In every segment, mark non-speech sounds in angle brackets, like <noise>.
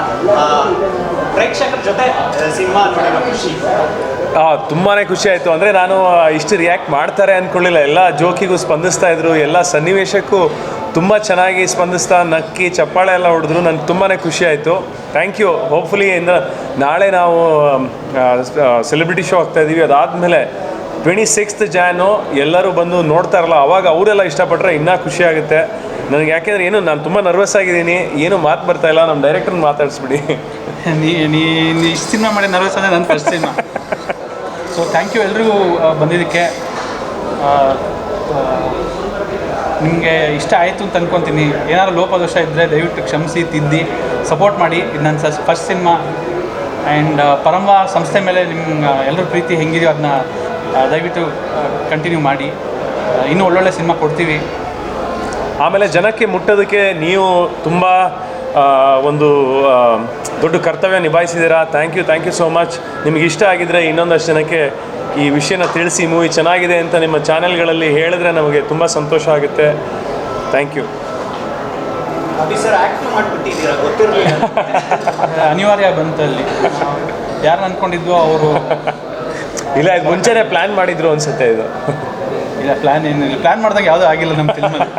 ಅಂತ ಆ, ಪ್ರೇಕ್ಷಕರ ಜೊತೆ ಸಿನಿಮಾ ನೋಡಿರೋ ಖುಷಿ. ತುಂಬಾ ಖುಷಿ ಆಯಿತು. ಅಂದರೆ ನಾನು ಇಷ್ಟು ರಿಯಾಕ್ಟ್ ಮಾಡ್ತಾರೆ ಅಂದ್ಕೊಳ್ಳಿಲ್ಲ ಎಲ್ಲ ಜೋಕಿಗೂ ಸ್ಪಂದಿಸ್ತಾ ಇದ್ರು. ಎಲ್ಲ ಸನ್ನಿವೇಶಕ್ಕೂ ತುಂಬ ಚೆನ್ನಾಗಿ ಸ್ಪಂದಿಸ್ತಾ ನಕ್ಕಿ ಚಪ್ಪಾಳೆ ಎಲ್ಲ ಹೊಡೆದ್ರು. ನನಗೆ ತುಂಬಾ ಖುಷಿ ಆಯಿತು. ಥ್ಯಾಂಕ್ ಯು ಹೋಪ್ಫುಲಿ ಇಂದ ನಾಳೆ ನಾವು ಸೆಲೆಬ್ರಿಟಿ ಶೋ ಆಗ್ತಾ ಇದ್ದೀವಿ ಅದಾದಮೇಲೆ ಟ್ವೆಂಟಿ ಸಿಕ್ಸ್ತ್ ಜಾನು ಎಲ್ಲರೂ ಬಂದು ನೋಡ್ತಾರಲ್ಲ ಅವಾಗ ಅವರೆಲ್ಲ ಇಷ್ಟಪಟ್ಟರೆ ಇನ್ನೂ ಖುಷಿ ಆಗುತ್ತೆ. ನನಗೆ ಯಾಕೆಂದರೆ ಏನು, ನಾನು ತುಂಬ ನರ್ವಸ್ ಆಗಿದ್ದೀನಿ. ಏನು ಮಾತು ಬರ್ತಾ ಇಲ್ಲ, ನಮ್ಮ ಡೈರೆಕ್ಟರ್ ಮಾತಾಡಿಸ್ಬಿಡಿ. <laughs> ನೀ ನೀ ನೀ ಇಷ್ಟು ಸಿನಿಮಾ ಮಾಡಿ ನರ್ವಸ್ ಅಂದರೆ ನನ್ನ first cinema so thank you ಎಲ್ರಿಗೂ ಬಂದಿದ್ದಕ್ಕೆ. ನಿಮಗೆ ಇಷ್ಟ ಆಯಿತು ಅಂತ ಅನ್ಕೊತೀನಿ. ಏನಾದ್ರು ಲೋಪದೋಷ ಇದ್ದರೆ ದಯವಿಟ್ಟು ಕ್ಷಮಿಸಿ, ತಿದ್ದಿ ಸಪೋರ್ಟ್ ಮಾಡಿ. ಇದು ನನ್ನ ಸಸ್ ಫಸ್ಟ್ ಸಿನಿಮಾ ಆ್ಯಂಡ್ ಪರಮ ಸಂಸ್ಥೆ ಮೇಲೆ ನಿಮ್ಮ ಎಲ್ಲರ ಪ್ರೀತಿ ಹೆಂಗಿದೆಯೋ ಅದನ್ನ ದಯವಿಟ್ಟು ಕಂಟಿನ್ಯೂ ಮಾಡಿ. ಇನ್ನೂ ಒಳ್ಳೊಳ್ಳೆ ಸಿನಿಮಾ ಕೊಡ್ತೀವಿ. ಆಮೇಲೆ ಜನಕ್ಕೆ ಮುಟ್ಟೋದಕ್ಕೆ ನೀವು ತುಂಬ ಒಂದು ದೊಡ್ಡ ಕರ್ತವ್ಯ ನಿಭಾಯಿಸಿದ್ದೀರಾ? Thank you thank you so much ನಿಮ್ಗೆ ಇಷ್ಟ ಆಗಿದ್ರೆ ಇನ್ನೊಂದಷ್ಟು ಜನಕ್ಕೆ ಈ ವಿಷಯನ ತಿಳಿಸಿ ಮೂವಿ ಚೆನ್ನಾಗಿದೆ ಅಂತ ನಿಮ್ಮ ಚಾನೆಲ್ಗಳಲ್ಲಿ ಹೇಳಿದ್ರೆ ನಮಗೆ ತುಂಬ ಸಂತೋಷ ಆಗುತ್ತೆ. ಥ್ಯಾಂಕ್ ಯು <laughs> ಅನಿವಾರ್ಯ ಬಂತಲ್ಲಿ ಯಾರು ಅಂದ್ಕೊಂಡಿದ್ವೋ ಅವರು. ಇಲ್ಲ ಇದು ಮುಂಚೆನೇ ಪ್ಲ್ಯಾನ್ ಮಾಡಿದ್ರು ಅನ್ಸುತ್ತೆ ಇದು. <laughs> ಇಲ್ಲ ಪ್ಲ್ಯಾನ್ ಏನಿಲ್ಲ. ಪ್ಲ್ಯಾನ್ ಮಾಡಿದಾಗ ಯಾವುದೂ ಆಗಿಲ್ಲ ನಮ್ಮ ಫಿಲ್ಮಲ್ಲಿ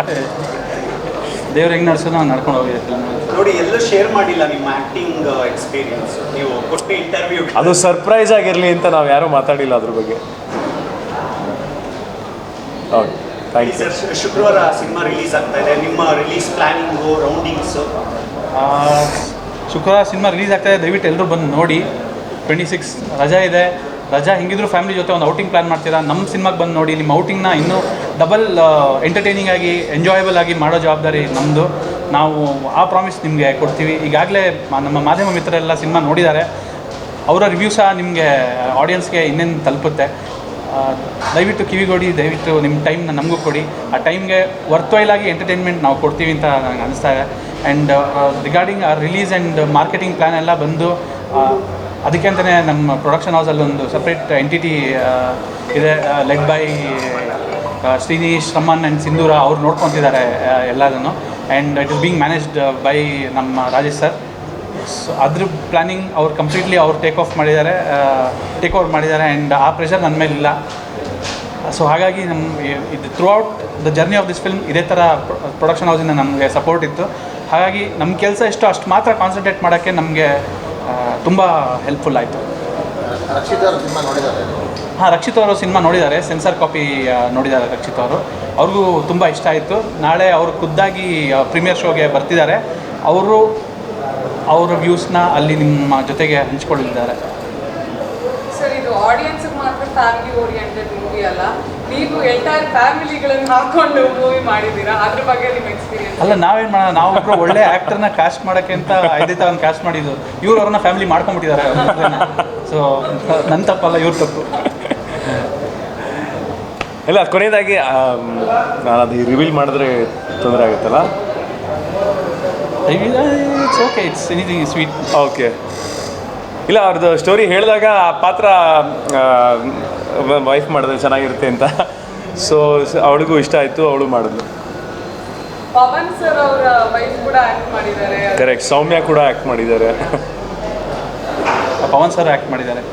ದೇವ್ರು ಹೆಂಗೆ ನಡೆಸೋದು ನಾವು ನಡ್ಕೊಂಡು ಹೋಗಿ ಫಿಲ್ಮಲ್ಲಿ ನೋಡಿ ಎಲ್ಲೂ ಶೇರ್ ಮಾಡಿಲ್ಲ ನಿಮ್ಮ ಆ್ಯಕ್ಟಿಂಗ್ ಎಕ್ಸ್ಪೀರಿಯನ್ಸ್ ನೀವು ಕೊಟ್ಟ ಇಂಟರ್ವ್ಯೂ ಅದು ಸರ್ಪ್ರೈಸ್ ಆಗಿರಲಿ ಅಂತ ನಾವು ಯಾರೂ ಮಾತಾಡಿಲ್ಲ ಅದ್ರ ಬಗ್ಗೆ. ಓಕೆ ಥ್ಯಾಂಕ್ ಯು ಸರ್ ಶುಕ್ರವಾರ ಸಿನಿಮಾ ರಿಲೀಸ್ ಆಗ್ತಾ ಇದೆ. ನಿಮ್ಮ ರಿಲೀಸ್ ಪ್ಲಾನಿಂಗು ರೌಂಡಿಂಗ್ಸು ಆ, ಶುಕ್ರವಾರ ಸಿನಿಮಾ ರಿಲೀಸ್ ಆಗ್ತಾಯಿದೆ ದಯವಿಟ್ಟು ಎಲ್ಲರೂ ಬಂದು ನೋಡಿ. ಟ್ವೆಂಟಿ ಸಿಕ್ಸ್ ರಜಾ ಇದೆ. ರಜಾ ಹೆಂಗಿದ್ರು ಫ್ಯಾಮಿಲಿ ಜೊತೆ ಒಂದು ಔಟಿಂಗ್ ಪ್ಲ್ಯಾನ್ ಮಾಡ್ತೀರಾ? ನಮ್ಮ ಸಿನಿಮಾಗೆ ಬಂದು ನೋಡಿ, ನಿಮ್ಮ ಔಟಿಂಗ್ನ ಇನ್ನೂ ಡಬಲ್ ಎಂಟರ್ಟೈನಿಂಗ್ ಆಗಿ ಎಂಜಾಯಬಲ್ ಆಗಿ ಮಾಡೋ ಜವಾಬ್ದಾರಿ ನಮ್ಮದು ನಾವು ಆ ಪ್ರಾಮಿಸ್ ನಿಮಗೆ ಕೊಡ್ತೀವಿ. ಈಗಾಗಲೇ ನಮ್ಮ ಮಾಧ್ಯಮ ಮಿತ್ರರೆಲ್ಲ ಸಿನಿಮಾ ನೋಡಿದ್ದಾರೆ. ಅವರ ರಿವ್ಯೂ ಸಹ ನಿಮಗೆ ಆಡಿಯನ್ಸ್ಗೆ ಇನ್ನೇನು ತಲುಪುತ್ತೆ. ದಯವಿಟ್ಟು ಕಿವಿಗೊಡಿ, ದಯವಿಟ್ಟು ನಿಮ್ಮ ಟೈಮ್ನ ನಮಗೂ ಕೊಡಿ. ಆ ಟೈಮ್ಗೆ ಆಗಿ ಎಂಟರ್ಟೈನ್ಮೆಂಟ್ ನಾವು ಕೊಡ್ತೀವಿ ಅಂತ ನನಗೆ ಅನಿಸ್ತಾ ಇದೆ. ಆ್ಯಂಡ್ ರಿಗಾರ್ಡಿಂಗ್ ಆ ರಿಲೀಸ್ ಆ್ಯಂಡ್ ಮಾರ್ಕೆಟಿಂಗ್ ಪ್ಲ್ಯಾನ್ ಎಲ್ಲ ಬಂದು ಅದಕ್ಕೆ ಅಂತಲೇ ನಮ್ಮ ಪ್ರೊಡಕ್ಷನ್ ಹೌಸಲ್ಲಿ ಒಂದು ಸಪ್ರೇಟ್ ಎಂಟಿಟಿ ಇದೆ led by Srinish Raman and Sindhura ಅವ್ರು ನೋಡ್ಕೊತಿದ್ದಾರೆ ಎಲ್ಲದನ್ನು. And it is being managed by ನಮ್ಮ ರಾಜೇಶ್ ಸರ್ ಸೊ ಅದ್ರ ಪ್ಲಾನಿಂಗ್ ಅವ್ರು ಕಂಪ್ಲೀಟ್ಲಿ ಅವ್ರು ಟೇಕ್ ಆಫ್ ಮಾಡಿದ್ದಾರೆ ಟೇಕ್ ಓವರ್ ಮಾಡಿದ್ದಾರೆ ಆ್ಯಂಡ್ ಆ ಪ್ರೆಷರ್ ನನ್ನ ಮೇಲಿಲ್ಲ ಸೊ ಹಾಗಾಗಿ ನಮ್ಮ ಇದು throughout the journey of this film ಇದೇ ಥರ ಪ್ರೊಡಕ್ಷನ್ ಹೌಸಿಂದ ನಮಗೆ ಸಪೋರ್ಟ್ ಇತ್ತು. ಹಾಗಾಗಿ ನಮ್ಮ ಕೆಲಸ ಎಷ್ಟು ಅಷ್ಟು ಮಾತ್ರ ಕಾನ್ಸಂಟ್ರೇಟ್ ಮಾಡೋಕ್ಕೆ ನಮಗೆ ತುಂಬ ಹೆಲ್ಪ್ಫುಲ್ ಆಯಿತು. ರಕ್ಷಿತ್ ಅವ್ರ ಸಿನಿಮಾ ನೋಡಿದ್ದಾರೆ? ಹಾಂ ರಕ್ಷಿತ್ ಅವರು ಸಿನಿಮಾ ನೋಡಿದ್ದಾರೆ. ಸೆನ್ಸರ್ ಕಾಪಿ ನೋಡಿದ್ದಾರೆ ರಕ್ಷಿತ್ ಅವರು. ಅವ್ರಿಗೂ ತುಂಬ ಇಷ್ಟ ಆಯಿತು. ನಾಳೆ ಅವರು ಖುದ್ದಾಗಿ ಪ್ರೀಮಿಯರ್ ಶೋಗೆ ಬರ್ತಿದ್ದಾರೆ. ಅವರು ಅವರ ವ್ಯೂಸ್ನ ಅಲ್ಲಿ ನಿಮ್ಮ ಜೊತೆಗೆ ಹಂಚ್ಕೊಳ್ಳಿದ್ದಾರೆ ಸರ್ ಇದು ಆಡಿಯನ್ಸ್ ಮಾತ್ರ ಫ್ಯಾಮಿಲಿ ಓರಿಯೆಂಟೆಡ್ ಮೂವಿ ಅಲ್ಲ. ನೀವು ಎಂಟೈರ್ ಫ್ಯಾಮಿಲಿಗಳನ್ನು ಹಾಕೊಂಡು ಮೂವಿ ಮಾಡಿದ್ದೀರಾ? ಅದ್ರ ಬಗ್ಗೆ ನಿಮ್ಮ ಎಕ್ಸ್ಪೀರಿಯನ್ಸ್ ಅಲ್ಲ ನಾವೇನ್ ಮಾಡೋಣ? ನಾವು ಒಬ್ಬರು ಒಳ್ಳೆ ಆಕ್ಟರ್ನ ಕಾಸ್ಟ್ ಮಾಡೋಕೆ ಅಂತ ಐದೇ ಒಂದು ಕಾಸ್ಟ್ ಮಾಡಿದ್ದು. ಇವ್ರು ಅವ್ರನ್ನ ಫ್ಯಾಮಿಲಿ ಮಾಡ್ಕೊಂಡ್ಬಿಟ್ಟಿದ್ದಾರೆ. ಸೊ ನನ್ನ ತಪ್ಪಲ್ಲ ಇವ್ರ ತಪ್ಪು. ಇಲ್ಲ ಕೊನೆಯದಾಗಿ ನಾನು ಅದು ರಿವೀಲ್ ಮಾಡಿದ್ರೆ ತೊಂದರೆ ಆಗುತ್ತಲ್ಲ? It's okay it's anything sweet okay ಇಲ್ಲ ಅವ್ರದ್ದು ಸ್ಟೋರಿ ಹೇಳಿದಾಗ ಆ ಪಾತ್ರ ವೈಫ್ ಮಾಡಿದ್ರೆ ಚೆನ್ನಾಗಿರುತ್ತೆ ಅಂತ. ಸೊ ಅವಳಿಗೂ ಇಷ್ಟ ಆಯಿತು ಅವಳು ಮಾಡಿದ್ಲು. ಪವನ್ ಸರ್ ಅವರ ವೈಫ್ ಕೂಡ ಆಕ್ಟ್ ಮಾಡಿದ್ದಾರೆ. ಕರೆಕ್ಟ್ ಸೌಮ್ಯ ಕೂಡ ಆ್ಯಕ್ಟ್ ಮಾಡಿದ್ದಾರೆ. ಪವನ್ ಸರ್ ಆ್ಯಕ್ಟ್ ಮಾಡಿದ್ದಾರೆ.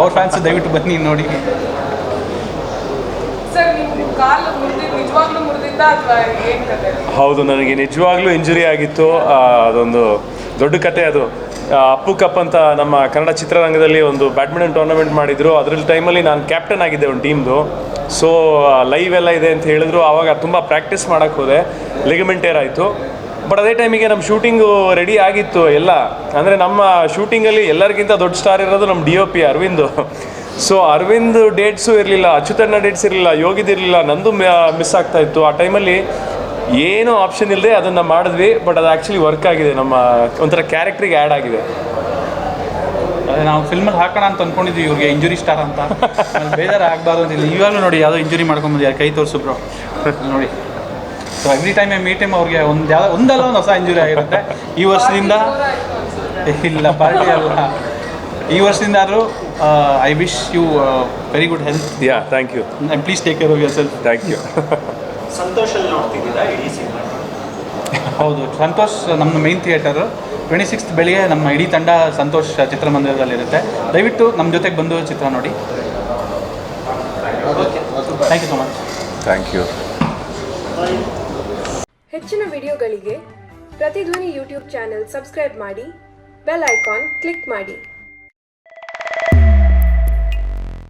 ಅವ್ರ ಫ್ಯಾನ್ಸ್ ದಯವಿಟ್ಟು ಬನ್ನಿ ನೋಡಿ. ಸರ್ ನೀವು ಕಾಲು ಮುರಿದಿದ್ದು ನಿಜವಾಗ್ಲೂ ಮುರಿದಿದ್ದ ಅಥವಾ ಏನ್ ಹೌದು ನನಗೆ ನಿಜವಾಗ್ಲೂ ಇಂಜುರಿ ಆಗಿತ್ತು. ಅದೊಂದು ದೊಡ್ಡ ಕತೆ ಅದು. ಅಪ್ಪು ಕಪ್ ಅಂತ ನಮ್ಮ ಕನ್ನಡ ಚಿತ್ರರಂಗದಲ್ಲಿ ಒಂದು ಬ್ಯಾಡ್ಮಿಂಟನ್ ಟೂರ್ನಮೆಂಟ್ ಮಾಡಿದ್ರು. ಅದ್ರಲ್ಲಿ ಟೈಮಲ್ಲಿ ನಾನು ಕ್ಯಾಪ್ಟನ್ ಆಗಿದ್ದೆ ಒಂದು ಟೀಮ್ದು ಸೊ ಲೈವ್ ಎಲ್ಲ ಇದೆ ಅಂತ ಹೇಳಿದ್ರು. ಆವಾಗ ತುಂಬ ಪ್ರಾಕ್ಟೀಸ್ ಮಾಡೋಕ್ಕೆ ಹೋದೆ. ಲಿಗಮೆಂಟೇರ್ ಆಯಿತು. ಬಟ್ ಅದೇ ಟೈಮಿಗೆ ನಮ್ಮ ಶೂಟಿಂಗು ರೆಡಿ ಆಗಿತ್ತು ಎಲ್ಲ. ಅಂದರೆ ನಮ್ಮ ಶೂಟಿಂಗಲ್ಲಿ ಎಲ್ಲರಿಗಿಂತ ದೊಡ್ಡ ಸ್ಟಾರ್ ಇರೋದು ನಮ್ಮ D O P Aravind. So Aravind dates ಇರಲಿಲ್ಲ, ಅಚ್ಯುತಣ್ಣ ಡೇಟ್ಸ್ ಇರಲಿಲ್ಲ ಯೋಗಿದಿರಲಿಲ್ಲ ನಂದು ಮಿಸ್ ಆಗ್ತಾ ಇತ್ತು. ಆ ಟೈಮಲ್ಲಿ ಏನೂ ಆಪ್ಷನ್ ಇಲ್ಲದೆ ಅದನ್ನು ಮಾಡಿದ್ವಿ ಬಟ್ ಅದು ಆ್ಯಕ್ಚುಲಿ ವರ್ಕ್ ಆಗಿದೆ. ನಮ್ಮ ಒಂಥರ ಕ್ಯಾರೆಕ್ಟ್ರಿಗೆ ಆ್ಯಡ್ ಆಗಿದೆ. ಅದೇ ನಾವು ಫಿಲ್ಮಲ್ಲಿ ಹಾಕೋಣ ಅಂತ ಅಂದ್ಕೊಂಡಿದ್ವಿ ಇವ್ರಿಗೆ ಇಂಜುರಿ ಸ್ಟಾರ್ ಅಂತ. ಬೇಜಾರು ಆಗಬಾರ್ದು ಅಂತ. ಇವಾಗಲೂ ನೋಡಿ ಯಾವುದೋ ಇಂಜುರಿ ಮಾಡ್ಕೊಂಬಂದಿದ್ದಾರೆ ಕೈ ತೋರಿಸು ಬ್ರೋ ನೋಡಿ. So every time I meet time ಅವ್ರಿಗೆ ಒಂದು ಯಾವ ಒಂದಲ್ಲ ಒಂದು ಹೊಸ ಇಂಜುರಿ ಆಗಿರುತ್ತೆ. ಈ ವರ್ಷದಿಂದ ಇಲ್ಲ ಪಾರ್ಟಿ ಅಲ್ಲ ಈ ವರ್ಷದಿಂದ ಆದರೂ I wish you very good health yeah thank you please take care of yourself thank you ಸಂತೋಷಲ್ಲಿ ನೋಡ್ತಿದ್ದೀರಾ? ಇಡೀ ಸಿನಿಮಾ? ಹೌದು ಸಂತೋಷ್ ನಮ್ಮ ಮೇನ್ ಥಿಯೇಟರ್ ಟ್ವೆಂಟಿ ಸಿಕ್ಸ್ತ್ ಬೆಳಿಗ್ಗೆ ನಮ್ಮ ಇಡೀ ತಂಡ ಸಂತೋಷ್ ಚಿತ್ರಮಂದಿರದಲ್ಲಿರುತ್ತೆ. ದಯವಿಟ್ಟು ನಮ್ಮ ಜೊತೆಗೆ ಬಂದು ಚಿತ್ರ ನೋಡಿ. Thank you so much thank you ಹೆಚ್ಚಿನ ವಿಡಿಯೋಗಳಿಗೆ ಪ್ರತಿಧ್ವನಿ ಯೂಟ್ಯೂಬ್ ಚಾನೆಲ್ ಸಬ್ಸ್ಕ್ರೈಬ್ ಮಾಡಿ ಬೆಲ್ ಐಕಾನ್ ಕ್ಲಿಕ್ ಮಾಡಿ.